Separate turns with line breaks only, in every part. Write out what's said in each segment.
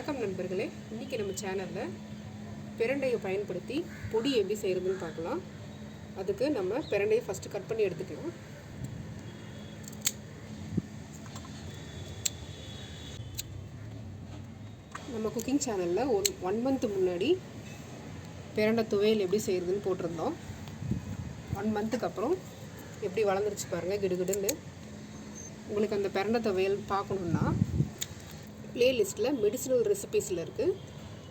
வணக்கம் நண்பர்களே. இன்றைக்கி நம்ம சேனலில் பிரண்டையை பயன்படுத்தி பொடி எப்படி செய்கிறதுன்னு பார்க்கலாம். அதுக்கு நம்ம பிரண்டையை ஃபஸ்ட்டு கட் பண்ணி எடுத்துக்கலாம். நம்ம குக்கிங் சேனலில் ஒன் ஒன் மந்த் முன்னாடி பிரண்டை துவையல் எப்படி செய்கிறதுன்னு போட்டிருந்தோம். ஒன் மந்த்துக்கு அப்புறம் எப்படி வளர்ந்துருச்சு பாருங்கள் கிடுகிடுன்னு. உங்களுக்கு அந்த பிரண்டை துவையல் பார்க்கணுன்னா ப்ளேலிஸ்ட்டில் மெடிசினல் ரெசிபீஸில் இருக்குது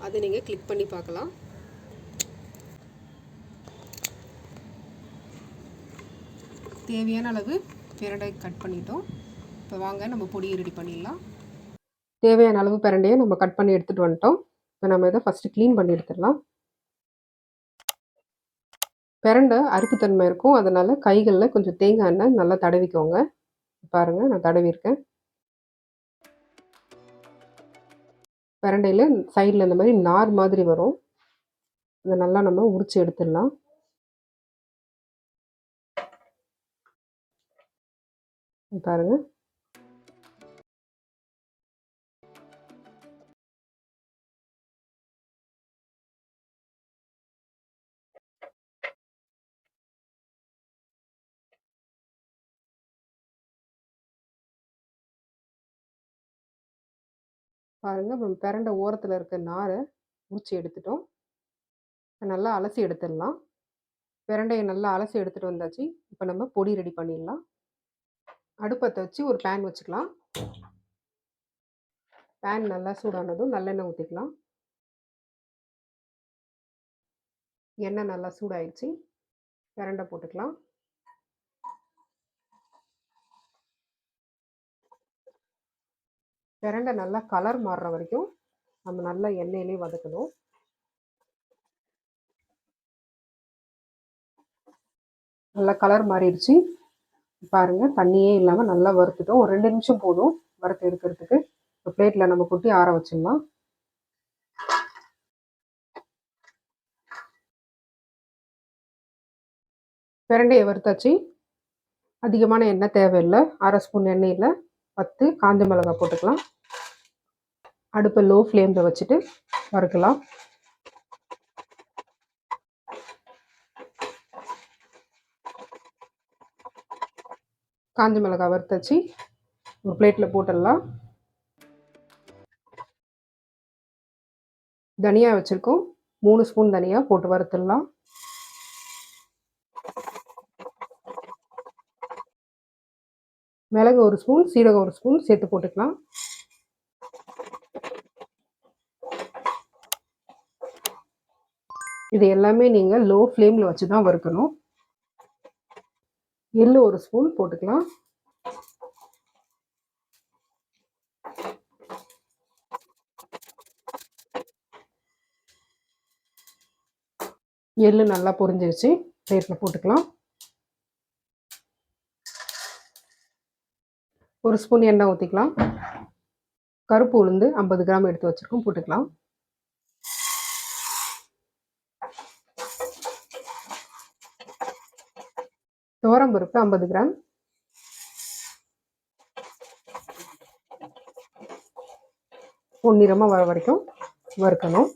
அதை நீங்கள் கிளிக் பண்ணி பார்க்கலாம். தேவையான அளவு பிரண்டை கட் பண்ணிட்டோம். இப்போ வாங்க நம்ம பொடியை ரெடி பண்ணிடலாம். தேவையான அளவு பிரண்டையை நம்ம கட் பண்ணி எடுத்துகிட்டு வந்துட்டோம். இப்போ நம்ம இதை ஃபஸ்ட்டு க்ளீன் பண்ணி எடுத்துடலாம். பிரண்டை அறுப்புத்தன்மை இருக்கும். அதனால் கைகளில் கொஞ்சம் தேங்காய் எண்ணெய் நல்லா தடவிக்கோங்க. பாருங்கள் நான் தடவிருக்கேன் பிரண்டையில் சைடில் இந்த மாதிரி நார் மாதிரி வரும். அதை நல்லா நம்ம உரித்து எடுத்துடலாம். பாருங்கள் பாருங்கள் நம்ம பிரண்டை ஓரத்தில் இருக்க நாரை உரிச்சு எடுத்துட்டோம். நல்லா அலசி எடுத்துடலாம். பிரண்டையை நல்லா அலசி எடுத்துகிட்டு வந்தாச்சு. இப்போ நம்ம பொடி ரெடி பண்ணிடலாம். அடுப்பத்தை வச்சு ஒரு பேன் வச்சுக்கலாம். பேன் நல்லா சூடானதும் நல்லெண்ணெய் ஊற்றிக்கலாம் எண்ணெய் நல்லா சூடாயிடுச்சு. பிரண்டை போட்டுக்கலாம். பிரண்டை நல்லா கலர் மாறுற வரைக்கும் நம்ம நல்லா எண்ணெயிலே வதக்கணும். நல்லா கலர் மாறிடுச்சு. பாருங்க தண்ணியே இல்லாமல் நல்லா வறுத்துட்டோம். ஒரு ரெண்டு நிமிஷம் போதும் வறுத்து எடுக்கிறதுக்கு. இப்போ பிளேட்டில் நம்ம கொட்டி ஆற வச்சிடலாம். பிரண்டையை வறுத்தாச்சு. அதிகமான எண்ணெய் தேவையில்லை. அரை ஸ்பூன் எண்ணெயில் பத்து காஞ்ச மிளகாய் போட்டுக்கலாம். அடுப்பை லோ ஃப்ளேமில் வச்சுட்டு வறுக்கலாம். காஞ்ச மிளகாய் வறுத்தச்சு. ஒரு பிளேட்டில் போட்டுடலாம். தனியாக வச்சுருக்கோம். மூணு ஸ்பூன் தனியாக போட்டு வறுத்துடலாம். மிளகு ஒரு ஸ்பூன் சீரகம் ஒரு ஸ்பூன் சேர்த்து போட்டுக்கலாம். இது எல்லாமே நீங்கள் லோ ஃப்ளேமில் வச்சு தான் வறுக்கணும். எள்ளு ஒரு ஸ்பூன் போட்டுக்கலாம். எள்ளு நல்லா பொரிஞ்சிருச்சு பிளேட்டில் போட்டுக்கலாம். ஒரு ஸ்பூன் எண்ணெய் ஊற்றிக்கலாம் கருப்பு உளுந்து ஐம்பது கிராம் எடுத்து வச்சுருக்கோம் போட்டுக்கலாம். பருப்பு ஐம்பது கிராம். பொன்னிறமாக வர வரைக்கும் வறுக்கணும்.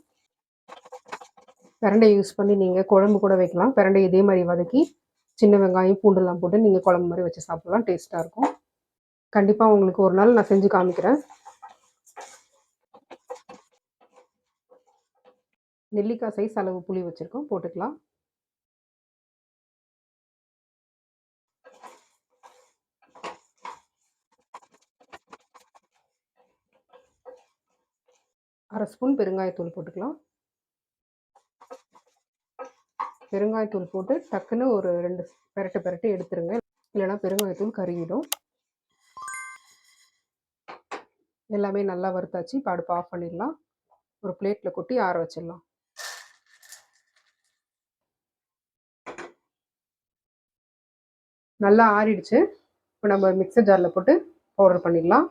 பிரண்டை யூஸ் பண்ணி நீங்கள் குழம்பு கூட வைக்கலாம். பிரண்டை இதே மாதிரி வதக்கி சின்ன வெங்காயம் பூண்டுலாம் போட்டு நீங்கள் குழம்பு மாதிரி வச்சு சாப்பிட்லாம். டேஸ்ட்டாக இருக்கும். கண்டிப்பாக உங்களுக்கு ஒரு நாள் நான் செஞ்சு காமிக்கிறேன். நெல்லிக்காய் சைஸ் அளவு புளி வச்சுருக்கோம் போட்டுக்கலாம். அரை ஸ்பூன் பெருங்காயத்தூள் போட்டுக்கலாம். பெருங்காயத்தூள் போட்டு டக்குன்னு ஒரு ரெண்டு பெரட்டு பெரட்டு எடுத்துருங்க. இல்லைனா பெருங்காயத்தூள் கருகிடும். எல்லாமே நல்லா வறுத்தாச்சு. இப்போ அடுப்பு ஆஃப் பண்ணிடலாம். ஒரு பிளேட்டில் கொட்டி ஆற வச்சிடலாம். நல்லா ஆறிடுச்சு. இப்போ நம்ம மிக்சர் ஜாரில் போட்டு பவுடர் பண்ணிடலாம்.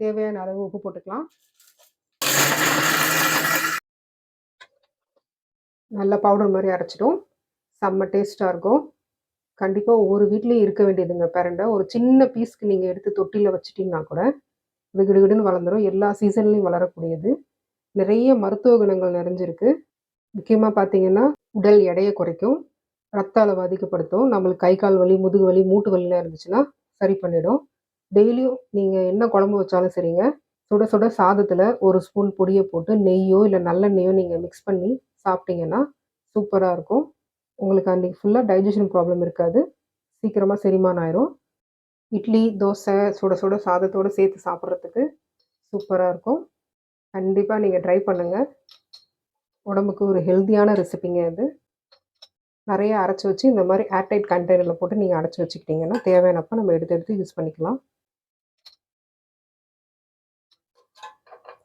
தேவையான அளவு உப்பு போட்டுக்கலாம். நல்லா பவுடர் மாதிரி அரைச்சிடும். செம்ம டேஸ்ட்டாக இருக்கும். கண்டிப்பாக ஒவ்வொரு வீட்லேயும் இருக்க வேண்டியதுங்க. பேரண்டை ஒரு சின்ன பீஸ்க்கு நீங்கள் எடுத்து தொட்டியில் வச்சிட்டிங்கன்னா கூட அது கிடுகிடுன்னு வளர்ந்துடும் எல்லா சீசன்லேயும் வளரக்கூடியது. நிறைய மருத்துவ குணங்கள் நிறைஞ்சிருக்கு. முக்கியமாக பார்த்தீங்கன்னா உடல் எடையை குறைக்கும். ரத்த அளவு அதிகப்படுத்தும். நம்மளுக்கு கை கால் வலி முதுகு வலி மூட்டு வலிலாம் இருந்துச்சுன்னா சரி பண்ணிடும். டெய்லியும் நீங்கள் என்ன குழம்பு வச்சாலும் சரிங்க. சுட சுட சாதத்தில் ஒரு ஸ்பூன் பொடியை போட்டு நெய்யோ இல்லை நல்லெண்ணெய்யோ நீங்கள் மிக்ஸ் பண்ணி சாப்பிட்டீங்கன்னா சூப்பராக இருக்கும். உங்களுக்கு அன்றைக்கி ஃபுல்லாக டைஜஷன் ப்ராப்ளம் இருக்காது. சீக்கிரமாக செரிமானம் ஆயிரும். இட்லி தோசை சுட சுட சாதத்தோடு சேர்த்து சாப்பிட்றதுக்கு சூப்பராக இருக்கும். கண்டிப்பாக நீங்கள் ட்ரை பண்ணுங்கள் உடம்புக்கு ஒரு ஹெல்த்தியான ரெசிபிங்க இது நிறைய அரைச்சி வச்சு இந்த மாதிரி ஏர்டைட் கண்டெய்னரில் போட்டு நீங்கள் அடைச்சி வச்சுக்கிட்டிங்கன்னா தேவையானப்போ நம்ம எடுத்து எடுத்து யூஸ் பண்ணிக்கலாம்.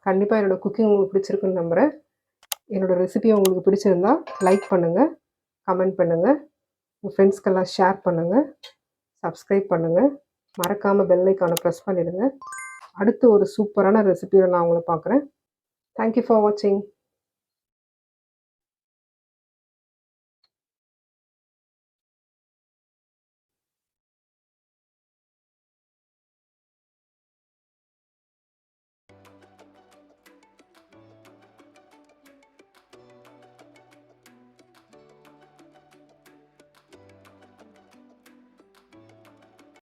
கண்டிப்பாக என்னோடய குக்கிங் உங்களுக்கு பிடிச்சிருக்குன்னு நம்புகிறேன் என்னோடய ரெசிபியை உங்களுக்கு பிடிச்சிருந்தா லைக் பண்ணுங்கள் கமெண்ட் பண்ணுங்கள் உங்கள் ஃப்ரெண்ட்ஸ்க்கெல்லாம் ஷேர் பண்ணுங்கள் சப்ஸ்கிரைப் பண்ணுங்கள் மறக்காமல் பெல் ஐக்கானை ப்ரெஸ் பண்ணிவிடுங்க அடுத்து ஒரு சூப்பரான ரெசிபியோட நான் உங்களை பார்க்குறேன். தேங்க்யூ ஃபார் வாட்சிங்